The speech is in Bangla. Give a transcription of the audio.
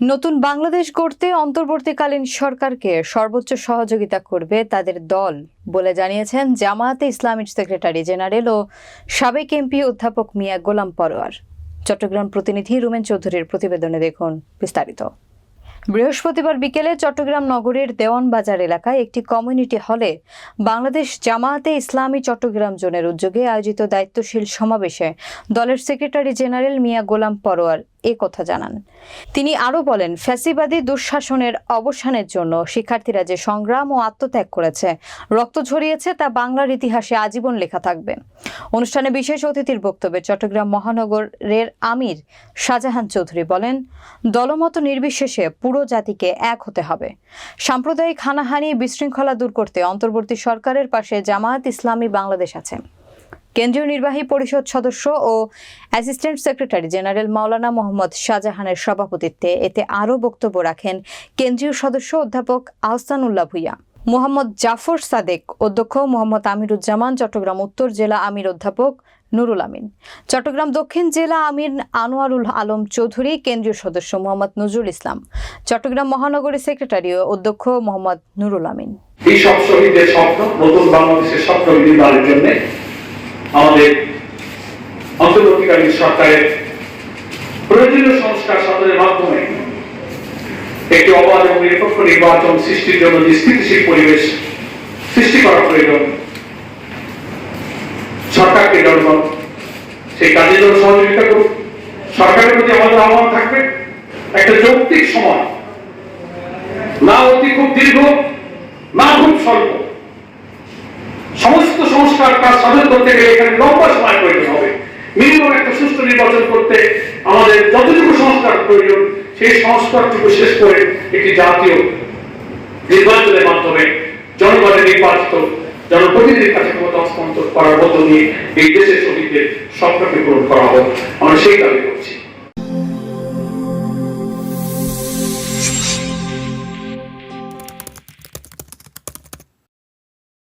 নতুন বাংলাদেশ গড়তে অন্তর্বর্তীকালীন সরকারকে সর্বোচ্চ সহযোগিতা করবে তাদের দল বলে জানিয়েছেন জামায়াতে ইসলামীর সেক্রেটারি জেনারেল ও সাবেক এমপি অধ্যাপক মিয়া গোলাম পরোয়ার। চট্টগ্রাম প্রতিনিধি রুমেন চৌধুরীর প্রতিবেদনে দেখুন বিস্তারিত। বৃহস্পতিবার বিকেলে চট্টগ্রাম নগরীর দেওয়ানবাজার এলাকায় একটি কমিউনিটি হলে বাংলাদেশ জামায়াতে ইসলামী চট্টগ্রাম জোনের উদ্যোগে আয়োজিত দায়িত্বশীল সমাবেশে দলের সেক্রেটারি জেনারেল মিয়া গোলাম পরোয়ার এ কথা জানান। তিনি আরও বলেন, ফ্যাসিবাদী দুঃশাসনের অবসানের জন্য শিক্ষার্থীরা যে সংগ্রাম ও আত্মত্যাগ করেছে, রক্ত ঝরিয়েছে তা বাংলার ইতিহাসে আজীবন লেখা থাকবে। অনুষ্ঠানে বিশেষ অতিথির বক্তব্যে চট্টগ্রাম মহানগরের আমির শাহজাহান চৌধুরী বলেন, দলমত নির্বিশেষে পুরো জাতিকে এক হতে হবে। সাম্প্রদায়িক হানাহানি বিশৃঙ্খলা দূর করতে অন্তর্বর্তী সরকারের পাশে জামায়াত ইসলামী বাংলাদেশ আছে। কেন্দ্রীয় নির্বাহী পরিষদ সদস্য ও assistant secretary general Maulana Mohammad শাহজাহানের সভাপতিত্বে এতে আরও বক্তব্য রাখেন কেন্দ্রীয় সদস্য অধ্যাপক আহসানুল্লাহ ভুইয়া। মোহাম্মদ জাফর সাদেক অধ্যক্ষ মোহাম্মদ আমিরুজ্জামান চট্টগ্রাম উত্তর জেলা আমির অধ্যাপক নুরুল আমিন। চট্টগ্রাম দক্ষিণ জেলা আমির আনোয়ারুল আলম চৌধুরী কেন্দ্রীয় সদস্য মোহাম্মদ নজরুল ইসলাম। চট্টগ্রাম মহানগরী সেক্রেটারি ও অধ্যক্ষ মোহাম্মদ নুরুল আমিন। এই সব শহীদদের স্বপ্ন, নতুন বাংলাদেশের স্বপ্ন নির্মাণের জন্য আমাদের অন্তর্বর্তীকালীন সরকারের প্রয়োজনীয় সংস্কার সাধনের মাধ্যমে একটি অবাধ এবং নিরপেক্ষ নির্বাচন সৃষ্টির জন্য যে স্থিতিশীল পরিবেশ সৃষ্টি করা প্রয়োজন, সরকারকে জনগণ সেই কাজের জন্য সহযোগিতা করুক। সরকারের প্রতি আমাদের আহ্বান থাকবে, একটা যৌক্তিক সময়। না অতি খুব দীর্ঘ, না খুব স্বল্প। কাজ সাধন করতে গেলে এখানে লম্বা সময় প্রয়োজন হবে। মিনিমাম একটা সুস্থ নির্বাচন করতে আমাদের যতটুকু সংস্কার প্রয়োজন, সেই সংস্কারটুকু শেষ করে একটি জাতীয় নির্বাচনের মাধ্যমে জনগণের নির্বাচিত জনপ্রতিনিধির কাছে ক্ষমতা হস্তান্তর করার মধ্য দিয়ে এই দেশের শহীদদের স্বপ্নকে পূরণ করা হোক। আমরা সেই দাবি